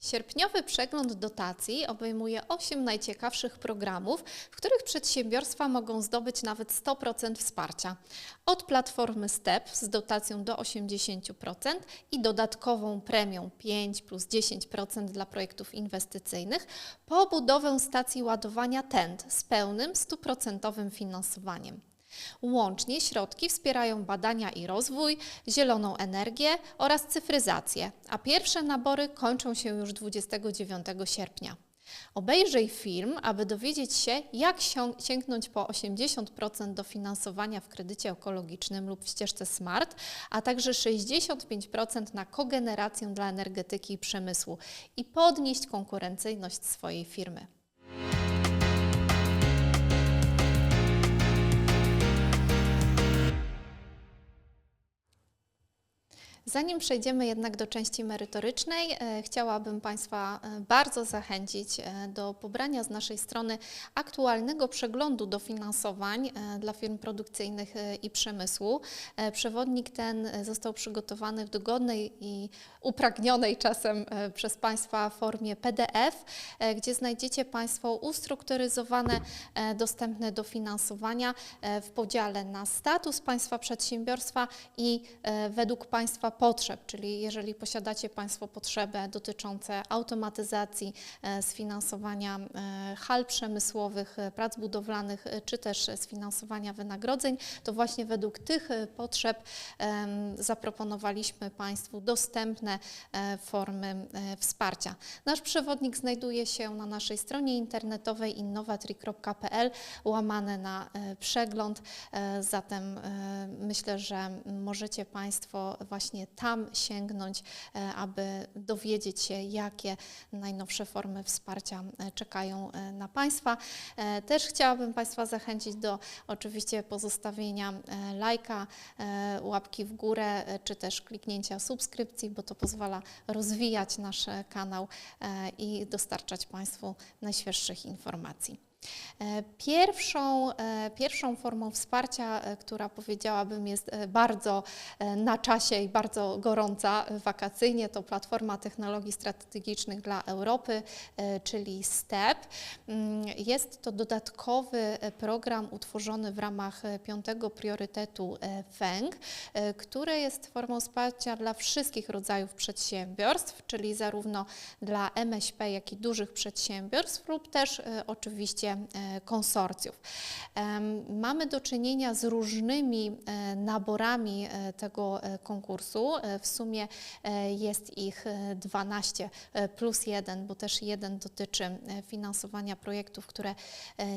Sierpniowy przegląd dotacji obejmuje 8 najciekawszych programów, w których przedsiębiorstwa mogą zdobyć nawet 100% wsparcia. Od platformy STEP z dotacją do 80% i dodatkową premią 5 plus 10% dla projektów inwestycyjnych, po budowę stacji ładowania TENT z pełnym 100% finansowaniem. Łącznie środki wspierają badania i rozwój, zieloną energię oraz cyfryzację, a pierwsze nabory kończą się już 29 sierpnia. Obejrzyj film, aby dowiedzieć się, jak sięgnąć po 80% dofinansowania w kredycie ekologicznym lub w ścieżce SMART, a także 65% na kogenerację dla energetyki i przemysłu i podnieść konkurencyjność swojej firmy. Zanim przejdziemy jednak do części merytorycznej, e, chciałabym Państwa e, bardzo zachęcić e, do pobrania z naszej strony aktualnego przeglądu dofinansowań dla firm produkcyjnych i przemysłu. Przewodnik ten został przygotowany w dogodnej i upragnionej czasem przez Państwa formie PDF, gdzie znajdziecie Państwo ustrukturyzowane, dostępne dofinansowania w podziale na status Państwa przedsiębiorstwa i według Państwa potrzeb, czyli jeżeli posiadacie Państwo potrzebę dotyczące automatyzacji, e, sfinansowania e, hal przemysłowych, e, prac budowlanych, czy też sfinansowania wynagrodzeń, to właśnie według tych potrzeb zaproponowaliśmy Państwu dostępne formy wsparcia. Nasz przewodnik znajduje się na naszej stronie internetowej innovatri.pl łamane na przegląd, zatem myślę, że możecie Państwo właśnie tam sięgnąć, e, aby dowiedzieć się, jakie najnowsze formy wsparcia e, czekają e, na Państwa. Też chciałabym Państwa zachęcić do oczywiście pozostawienia lajka, łapki w górę, czy też kliknięcia subskrypcji, bo to pozwala rozwijać nasz kanał i dostarczać Państwu najświeższych informacji. E, Pierwszą, e, pierwszą formą wsparcia, e, która powiedziałabym jest bardzo na czasie i bardzo gorąca wakacyjnie, to Platforma Technologii Strategicznych dla Europy, czyli STEP. Mm, Jest to dodatkowy program utworzony w ramach piątego priorytetu FENG, który jest formą wsparcia dla wszystkich rodzajów przedsiębiorstw, czyli zarówno dla MŚP, jak i dużych przedsiębiorstw lub też oczywiście e, konsorcjów. Mamy do czynienia z różnymi e, naborami e, tego konkursu. W sumie jest ich e, 12 e, plus jeden, bo też jeden dotyczy finansowania projektów, które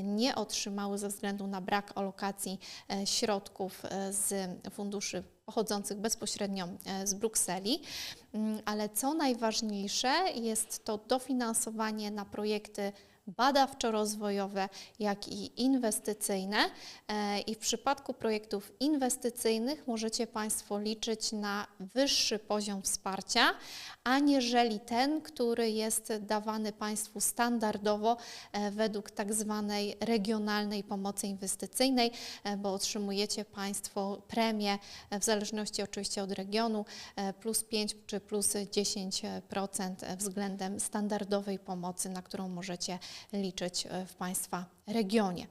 nie otrzymały ze względu na brak alokacji środków z funduszy pochodzących bezpośrednio z Brukseli. Mm, Ale co najważniejsze, jest to dofinansowanie na projekty badawczo-rozwojowe, jak i inwestycyjne. E, I w przypadku projektów inwestycyjnych możecie Państwo liczyć na wyższy poziom wsparcia, aniżeli ten, który jest dawany Państwu standardowo e, według tak zwanej regionalnej pomocy inwestycyjnej, e, bo otrzymujecie Państwo premię w zależności oczywiście od regionu plus 5 czy plus 10% względem standardowej pomocy, na którą możecie liczyć e, w Państwa regionie.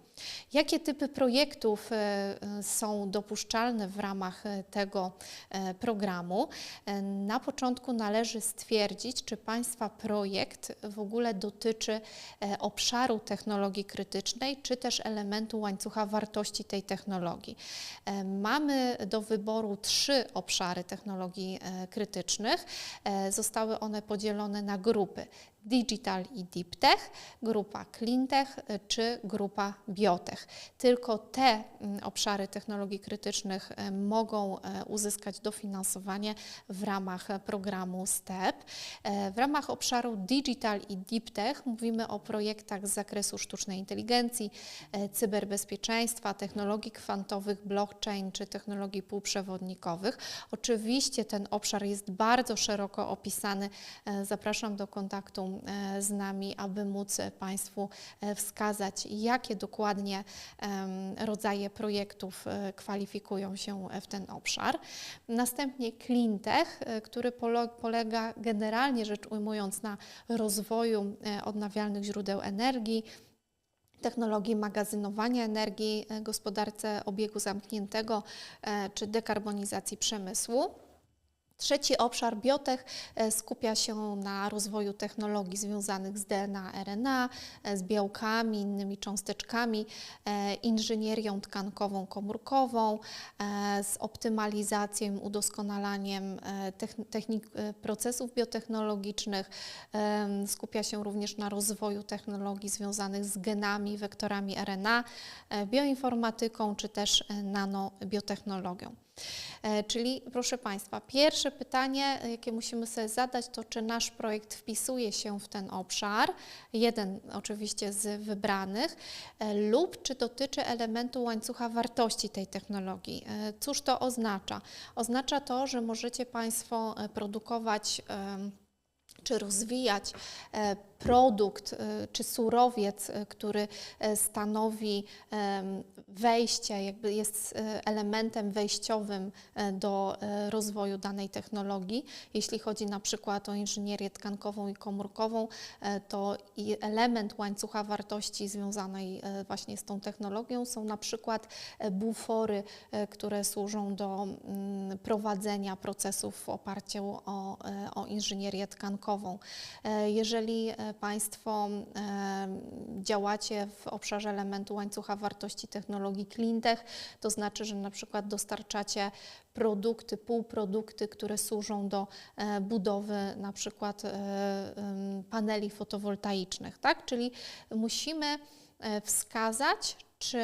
Jakie typy projektów e, są dopuszczalne w ramach e, tego e, programu? Na początku należy stwierdzić, czy Państwa projekt w ogóle dotyczy obszaru technologii krytycznej, czy też elementu łańcucha wartości tej technologii. Mamy do wyboru trzy obszary technologii krytycznych. Zostały one podzielone na grupy Digital i Deep Tech, grupa Cleantech czy grupa Biotech. Tylko te mm, obszary technologii krytycznych e, mogą e, uzyskać dofinansowanie w ramach e, programu STEP. W ramach obszaru Digital i Deep Tech mówimy o projektach z zakresu sztucznej inteligencji, cyberbezpieczeństwa, technologii kwantowych, blockchain czy technologii półprzewodnikowych. Oczywiście ten obszar jest bardzo szeroko opisany. Zapraszam do kontaktu z nami, aby móc Państwu e, jakie dokładnie rodzaje projektów e, kwalifikują się w ten obszar. Następnie cleantech, e, który polega generalnie rzecz ujmując na rozwoju e, odnawialnych źródeł energii, technologii magazynowania energii, gospodarce obiegu zamkniętego czy dekarbonizacji przemysłu. Trzeci obszar biotech e, skupia się na rozwoju technologii związanych z DNA, RNA, e, z białkami, innymi cząsteczkami, e, inżynierią tkankową, komórkową, z optymalizacją, udoskonalaniem techn- technik procesów biotechnologicznych. Skupia się również na rozwoju technologii związanych z genami, wektorami RNA, bioinformatyką czy też nanobiotechnologią. E, Czyli, proszę Państwa, pierwsze pytanie, jakie musimy sobie zadać, to czy nasz projekt wpisuje się w ten obszar, jeden oczywiście z wybranych, e, lub czy dotyczy elementu łańcucha wartości tej technologii. E, Cóż to oznacza? Oznacza to, że możecie Państwo produkować czy rozwijać produkt e, czy surowiec, e, który e, stanowi wejście, jakby jest e, elementem wejściowym e, do rozwoju danej technologii. Jeśli chodzi na przykład o inżynierię tkankową i komórkową, to element łańcucha wartości związanej właśnie z tą technologią są na przykład bufory, które służą do prowadzenia procesów w oparciu o, o inżynierię tkankową. Jeżeli Państwo działacie w obszarze elementu łańcucha wartości technologii cleantech, to znaczy, że na przykład dostarczacie produkty, półprodukty, które służą do e, budowy na przykład e, paneli fotowoltaicznych, tak? Czyli musimy e, wskazać, czy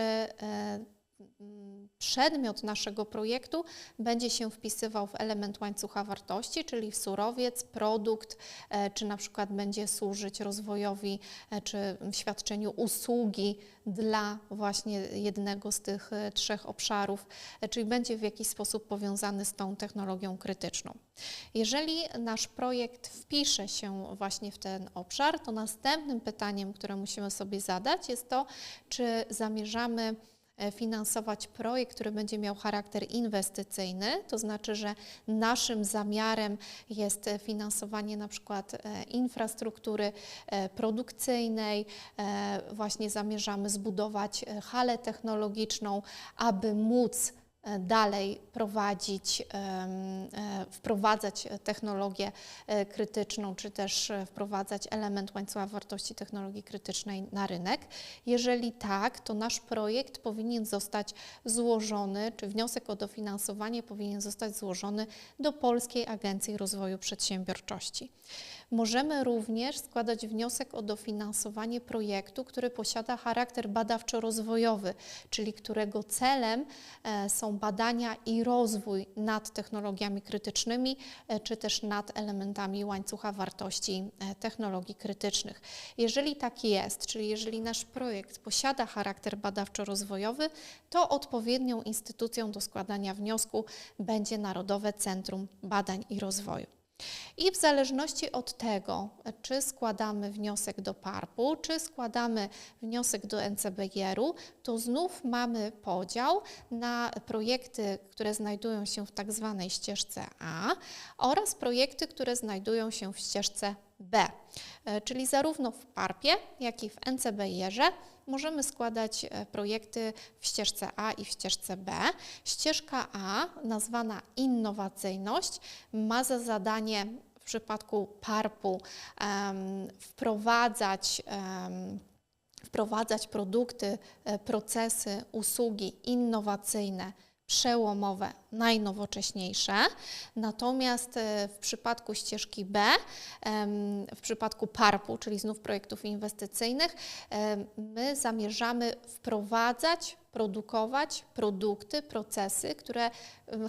przedmiot naszego projektu będzie się wpisywał w element łańcucha wartości, czyli w surowiec, produkt, e, czy na przykład będzie służyć rozwojowi e, czy świadczeniu usługi dla właśnie jednego z tych e, trzech obszarów, czyli będzie w jakiś sposób powiązany z tą technologią krytyczną. Jeżeli nasz projekt wpisze się właśnie w ten obszar, to następnym pytaniem, które musimy sobie zadać, jest to, czy zamierzamy finansować projekt, który będzie miał charakter inwestycyjny, to znaczy, że naszym zamiarem jest e, finansowanie na przykład e, infrastruktury e, produkcyjnej, e, właśnie zamierzamy zbudować e, halę technologiczną, aby móc e, dalej prowadzić, e, wprowadzać technologię e, krytyczną, czy też e, wprowadzać element łańcucha wartości technologii krytycznej na rynek. Jeżeli tak, to nasz projekt powinien zostać złożony, czy wniosek o dofinansowanie powinien zostać złożony do Polskiej Agencji Rozwoju Przedsiębiorczości. Możemy również składać wniosek o dofinansowanie projektu, który posiada charakter badawczo-rozwojowy, czyli którego celem e, są badania i rozwój nad technologiami krytycznymi, e, czy też nad elementami łańcucha wartości e, technologii krytycznych. Jeżeli tak jest, czyli jeżeli nasz projekt posiada charakter badawczo-rozwojowy, to odpowiednią instytucją do składania wniosku będzie Narodowe Centrum Badań i Rozwoju. I w zależności od tego, czy składamy wniosek do PARP-u, czy składamy wniosek do NCBR-u, to znów mamy podział na projekty, które znajdują się w tak zwanej ścieżce A oraz projekty, które znajdują się w ścieżce B. E, Czyli zarówno w PARP-ie, jak i w NCBR-ze możemy składać e, projekty w ścieżce A i w ścieżce B. Ścieżka A, nazwana innowacyjność, ma za zadanie przypadku PARP-u wprowadzać wprowadzać produkty, e, procesy, usługi innowacyjne, przełomowe, najnowocześniejsze. Natomiast e, w przypadku ścieżki B, w przypadku PARP-u, czyli znów projektów inwestycyjnych, my zamierzamy wprowadzać produkować produkty, procesy, które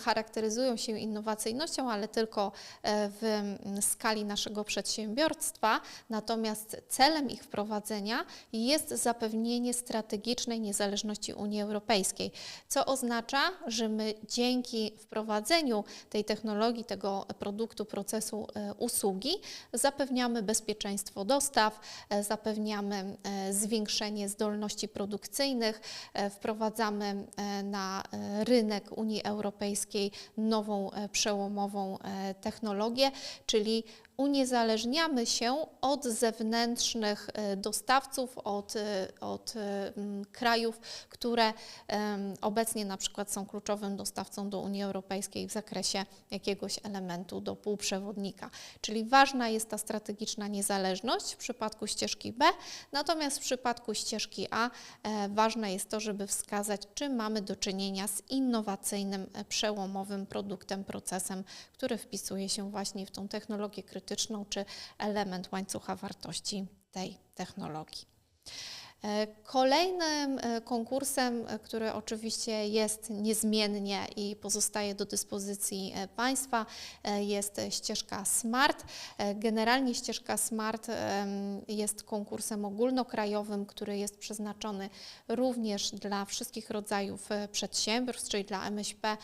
charakteryzują się innowacyjnością, ale tylko e, w skali naszego przedsiębiorstwa. Natomiast celem ich wprowadzenia jest zapewnienie strategicznej niezależności Unii Europejskiej, co oznacza, że my dzięki wprowadzeniu tej technologii, tego produktu, procesu, e, usługi zapewniamy bezpieczeństwo dostaw, e, zapewniamy zwiększenie zdolności produkcyjnych, e, wprowadzamy e, na e, rynek Unii Europejskiej nową e, przełomową technologię, czyli uniezależniamy się od zewnętrznych e, dostawców, od, e, od e, krajów, które obecnie na przykład są kluczowym dostawcą do Unii Europejskiej w zakresie jakiegoś elementu do półprzewodnika. Czyli ważna jest ta strategiczna niezależność w przypadku ścieżki B, natomiast w przypadku ścieżki A ważne jest to, żeby wskazać, czy mamy do czynienia z innowacyjnym, przełomowym produktem, procesem, który wpisuje się właśnie w tą technologię krytyczną, czy element łańcucha wartości tej technologii. E, Kolejnym e, konkursem, e, który oczywiście jest niezmiennie i pozostaje do dyspozycji Państwa, jest ścieżka SMART. Generalnie ścieżka SMART jest konkursem ogólnokrajowym, który jest przeznaczony również dla wszystkich rodzajów przedsiębiorstw, czyli dla MŚP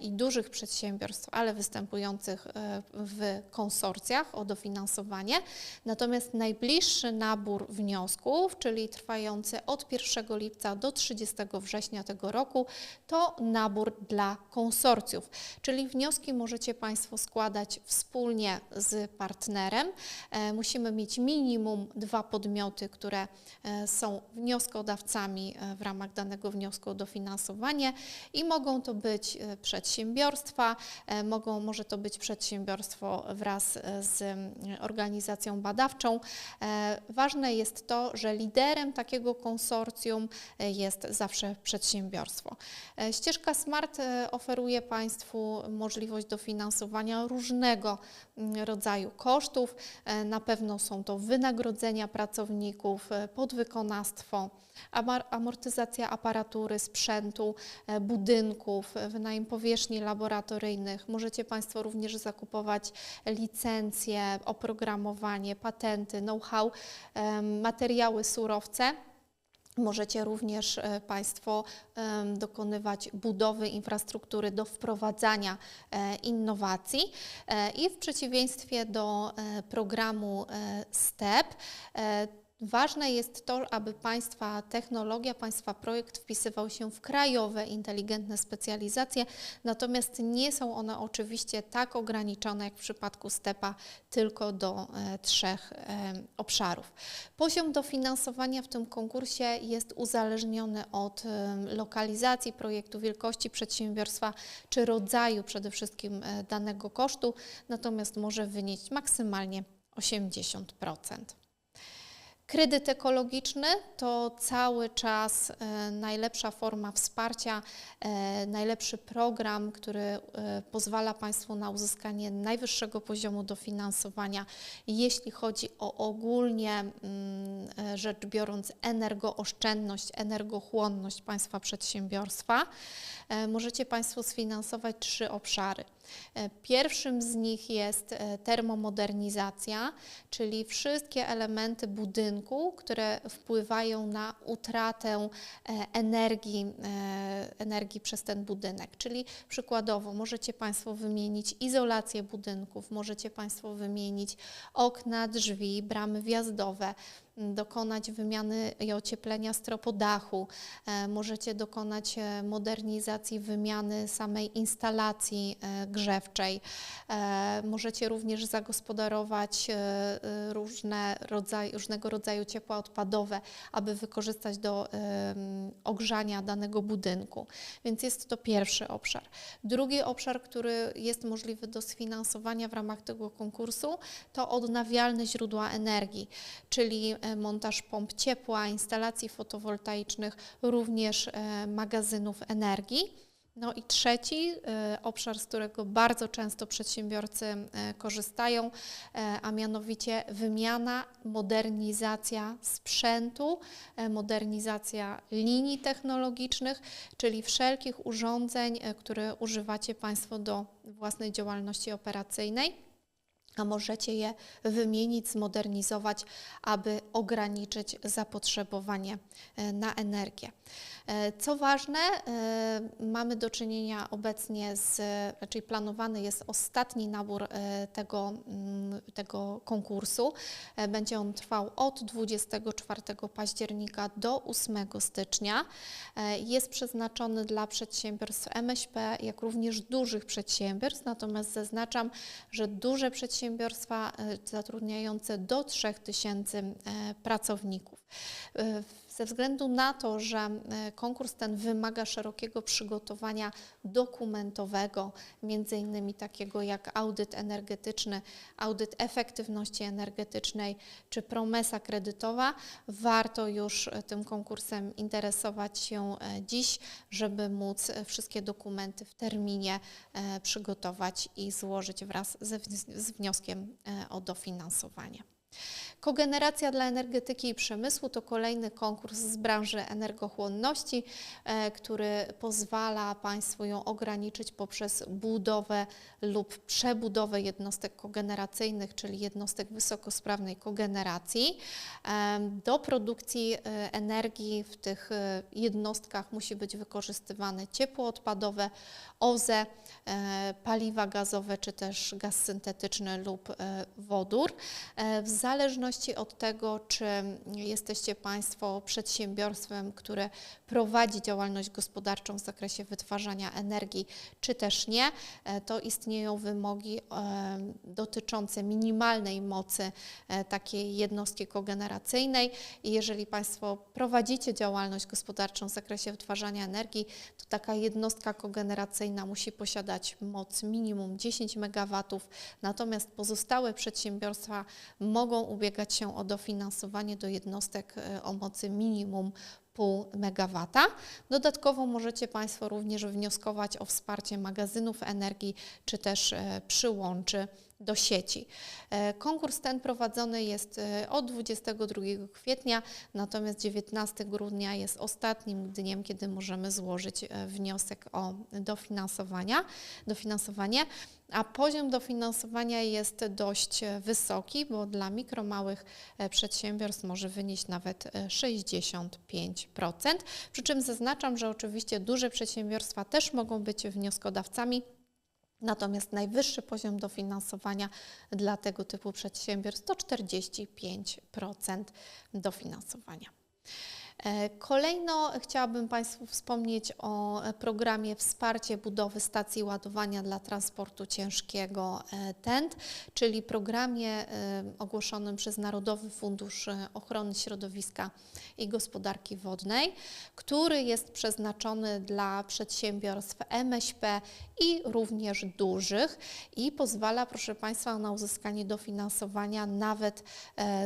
i dużych przedsiębiorstw, ale występujących w konsorcjach o dofinansowanie. Natomiast najbliższy nabór wniosków, czyli trwający od 1 lipca do 30 września tego roku, to nabór dla konsorcjów, czyli wnioski możecie Państwo składać wspólnie z partnerem. E, Musimy mieć minimum dwa podmioty, które e, są wnioskodawcami e, w ramach danego wniosku o dofinansowanie i mogą to być przedsiębiorstwa, mogą, może to być przedsiębiorstwo wraz z mm, organizacją badawczą. Ważne jest to, że liderem takiego konsorcjum e, jest zawsze przedsiębiorstwo. E, Ścieżka SMART e, oferuje Państwu możliwość dofinansowania różnego mm, rodzaju kosztów. Na pewno są to wynagrodzenia pracowników, podwykonawstwo, amortyzacja aparatury, sprzętu, e, budynków, e, wynajem powierzchni laboratoryjnych. Możecie Państwo również zakupować licencje, oprogramowanie, patenty, know-how, materiały, surowce. Możecie również e, Państwo dokonywać budowy infrastruktury do wprowadzania innowacji i w przeciwieństwie do programu STEP Ważne jest to, aby Państwa technologia, Państwa projekt wpisywał się w krajowe inteligentne specjalizacje, natomiast nie są one oczywiście tak ograniczone jak w przypadku STEPA tylko do e, trzech e, obszarów. Poziom dofinansowania w tym konkursie jest uzależniony od e, lokalizacji projektu, wielkości przedsiębiorstwa czy rodzaju przede wszystkim e, danego kosztu, natomiast może wynieść maksymalnie 80%. Kredyt ekologiczny to cały czas e, najlepsza forma wsparcia, e, najlepszy program, który e, pozwala Państwu na uzyskanie najwyższego poziomu dofinansowania, jeśli chodzi o ogólnie mm, rzecz biorąc energooszczędność, energochłonność Państwa przedsiębiorstwa. Możecie Państwo sfinansować trzy obszary. E, Pierwszym z nich jest e, termomodernizacja, czyli wszystkie elementy budynku, które wpływają na utratę e, energii, energii przez ten budynek. Czyli przykładowo możecie Państwo wymienić izolację budynków, możecie Państwo wymienić okna, drzwi, bramy wjazdowe, dokonać wymiany i ocieplenia stropodachu, e, możecie dokonać e, modernizacji, wymiany samej instalacji e, grzewczej. Możecie również zagospodarować różne rodzaj, różnego rodzaju ciepła odpadowe, aby wykorzystać do ogrzania danego budynku. Więc jest to pierwszy obszar. Drugi obszar, który jest możliwy do sfinansowania w ramach tego konkursu, to odnawialne źródła energii, czyli montaż pomp ciepła, instalacji fotowoltaicznych, również e, magazynów energii. No i trzeci e, obszar, z którego bardzo często przedsiębiorcy e, korzystają, e, a mianowicie wymiana, modernizacja sprzętu, modernizacja linii technologicznych, czyli wszelkich urządzeń, które używacie Państwo do własnej działalności operacyjnej a możecie je wymienić, zmodernizować, aby ograniczyć zapotrzebowanie e, na energię. E, co ważne, e, mamy do czynienia obecnie z, czyli planowany jest ostatni nabór tego, mm, tego konkursu. Będzie on trwał od 24 października do 8 stycznia. Jest przeznaczony dla przedsiębiorstw MŚP, jak również dużych przedsiębiorstw, natomiast zaznaczam, że duże przedsiębiorstwa przedsiębiorstwa e, zatrudniające do 3000 e, pracowników. E, ze względu na to, że konkurs ten wymaga szerokiego przygotowania dokumentowego, między innymi takiego jak audyt energetyczny, audyt efektywności energetycznej czy promesa kredytowa, warto już tym konkursem interesować się dziś, żeby móc wszystkie dokumenty w terminie przygotować i złożyć wraz z wnioskiem o dofinansowanie. Kogeneracja dla energetyki i przemysłu to kolejny konkurs z branży energochłonności, e, który pozwala Państwu ją ograniczyć poprzez budowę lub przebudowę jednostek kogeneracyjnych, czyli jednostek wysokosprawnej kogeneracji. E, do produkcji e, energii w tych jednostkach musi być wykorzystywane ciepło odpadowe, OZE, paliwa gazowe czy też gaz syntetyczny lub wodór. W zależności od tego, czy jesteście Państwo przedsiębiorstwem, które prowadzi działalność gospodarczą w zakresie wytwarzania energii, czy też nie, e, to istnieją wymogi e, dotyczące minimalnej mocy e, takiej jednostki kogeneracyjnej. I jeżeli Państwo prowadzicie działalność gospodarczą w zakresie wytwarzania energii, to taka jednostka kogeneracyjna musi posiadać moc minimum 10 MW, natomiast pozostałe przedsiębiorstwa mogą ubiegać się o dofinansowanie do jednostek e, o mocy minimum pół megawata. Dodatkowo możecie Państwo również wnioskować o wsparcie magazynów energii czy też e, przyłączy do sieci. E, konkurs ten prowadzony jest od 22 kwietnia, natomiast 19 grudnia jest ostatnim dniem, kiedy możemy złożyć wniosek o dofinansowania, dofinansowanie a poziom dofinansowania jest dość wysoki, bo dla mikro, małych e, przedsiębiorstw może wynieść nawet 65%. E, Przy czym zaznaczam, że oczywiście duże przedsiębiorstwa też mogą być wnioskodawcami. Natomiast najwyższy poziom dofinansowania dla tego typu przedsiębiorstw to 45% dofinansowania. E, kolejno chciałabym Państwu wspomnieć o programie Wsparcie budowy stacji ładowania dla transportu ciężkiego e, TENT, czyli programie e, ogłoszonym przez Narodowy Fundusz Ochrony Środowiska i Gospodarki Wodnej, który jest przeznaczony dla przedsiębiorstw MŚP i również dużych i pozwala, proszę Państwa, na uzyskanie dofinansowania nawet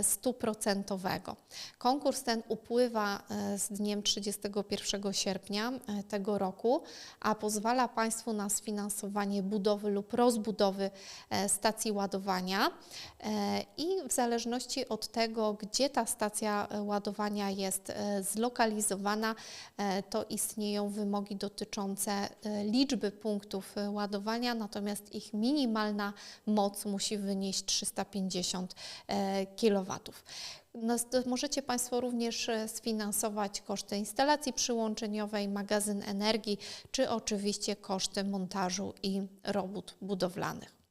stuprocentowego. Konkurs ten upływa E, z dniem 31 sierpnia e, tego roku, a pozwala Państwu na sfinansowanie budowy lub rozbudowy e, stacji ładowania i w zależności od tego, gdzie ta stacja ładowania jest zlokalizowana, to istnieją wymogi dotyczące liczby punktów ładowania, natomiast ich minimalna moc musi wynieść 350 kW. No, możecie Państwo również e, sfinansować koszty instalacji przyłączeniowej, magazyn energii, czy oczywiście koszty montażu i robót budowlanych.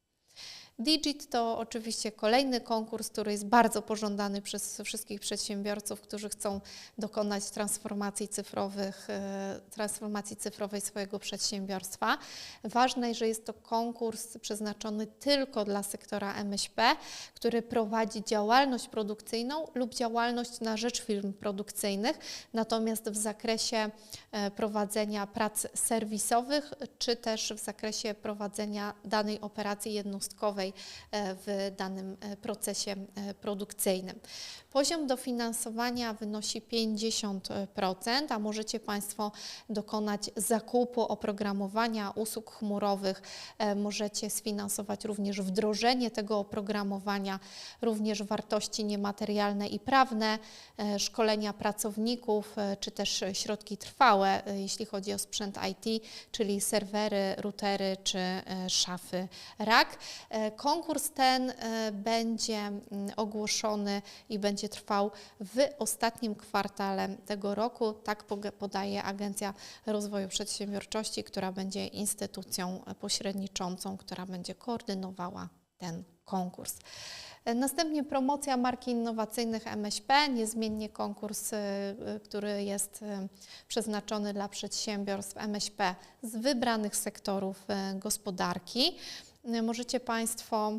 Digit to oczywiście kolejny konkurs, który jest bardzo pożądany przez wszystkich przedsiębiorców, którzy chcą dokonać transformacji cyfrowych, e, transformacji cyfrowej swojego przedsiębiorstwa. Ważne, że jest to konkurs przeznaczony tylko dla sektora MŚP, który prowadzi działalność produkcyjną lub działalność na rzecz firm produkcyjnych, natomiast w zakresie e, prowadzenia prac serwisowych, czy też w zakresie prowadzenia danej operacji jednostkowej e, w danym e, procesie e, produkcyjnym. Poziom dofinansowania wynosi 50%, a możecie Państwo dokonać zakupu oprogramowania, usług chmurowych, możecie sfinansować również wdrożenie tego oprogramowania, również wartości niematerialne i prawne, szkolenia pracowników, czy też środki trwałe, jeśli chodzi o sprzęt IT, czyli serwery, routery czy szafy rack. Konkurs ten e, będzie mm, ogłoszony i będzie trwał w ostatnim kwartale tego roku. Tak podaje Agencja Rozwoju Przedsiębiorczości, która będzie instytucją e, pośredniczącą, która będzie koordynowała ten konkurs. E, Następnie promocja marki innowacyjnych MŚP, niezmiennie konkurs, który jest przeznaczony dla przedsiębiorstw MŚP z wybranych sektorów gospodarki. Możecie Państwo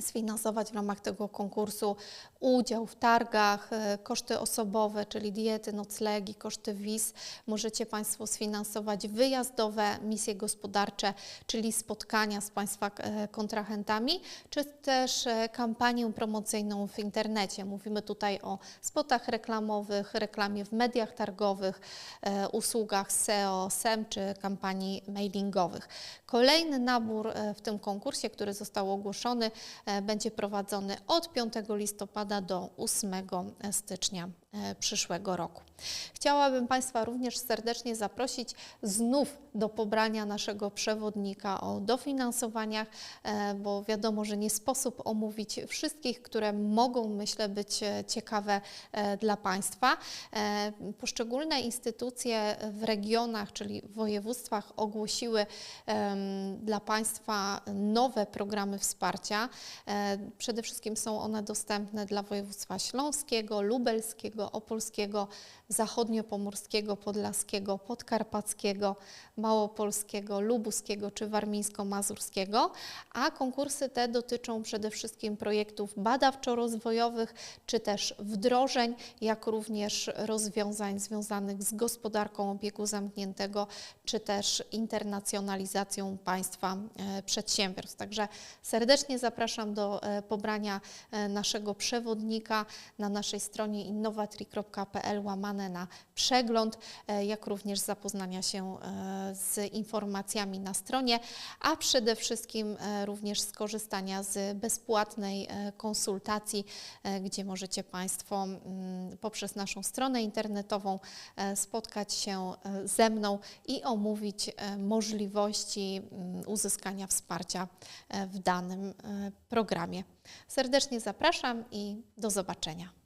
sfinansować w ramach tego konkursu udział w targach, e, koszty osobowe, czyli diety, noclegi, koszty wiz. Możecie Państwo sfinansować wyjazdowe misje gospodarcze, czyli spotkania z Państwa e, kontrahentami, czy też e, kampanię promocyjną w internecie. Mówimy tutaj o spotach reklamowych, reklamie w mediach targowych, usługach SEO, SEM czy kampanii mailingowych. Kolejny nabór w tym konkursie, który został ogłoszony, będzie prowadzony od 5 listopada do 8 stycznia przyszłego roku. Chciałabym Państwa również serdecznie zaprosić znów do pobrania naszego przewodnika o dofinansowaniach, e, bo wiadomo, że nie sposób omówić wszystkich, które mogą, myślę, być e, ciekawe e, dla Państwa. E, Poszczególne instytucje w regionach, czyli w województwach ogłosiły dla Państwa nowe programy wsparcia. E, Przede wszystkim są one dostępne dla województwa śląskiego, lubelskiego, opolskiego, zachodniopomorskiego, podlaskiego, podkarpackiego, małopolskiego, lubuskiego czy warmińsko-mazurskiego, a konkursy te dotyczą przede wszystkim projektów badawczo-rozwojowych czy też wdrożeń, jak również rozwiązań związanych z gospodarką obiegu zamkniętego czy też internacjonalizacją państwa e, przedsiębiorstw. Także serdecznie zapraszam do e, pobrania e, naszego przewodnika na naszej stronie innowatri.pl łamane na przegląd, e, jak również zapoznania się e, z informacjami na stronie, a przede wszystkim e, również skorzystania z bezpłatnej konsultacji, gdzie możecie Państwo mm, poprzez naszą stronę internetową spotkać się ze mną i omówić możliwości mm, uzyskania wsparcia w danym programie. Serdecznie zapraszam i do zobaczenia.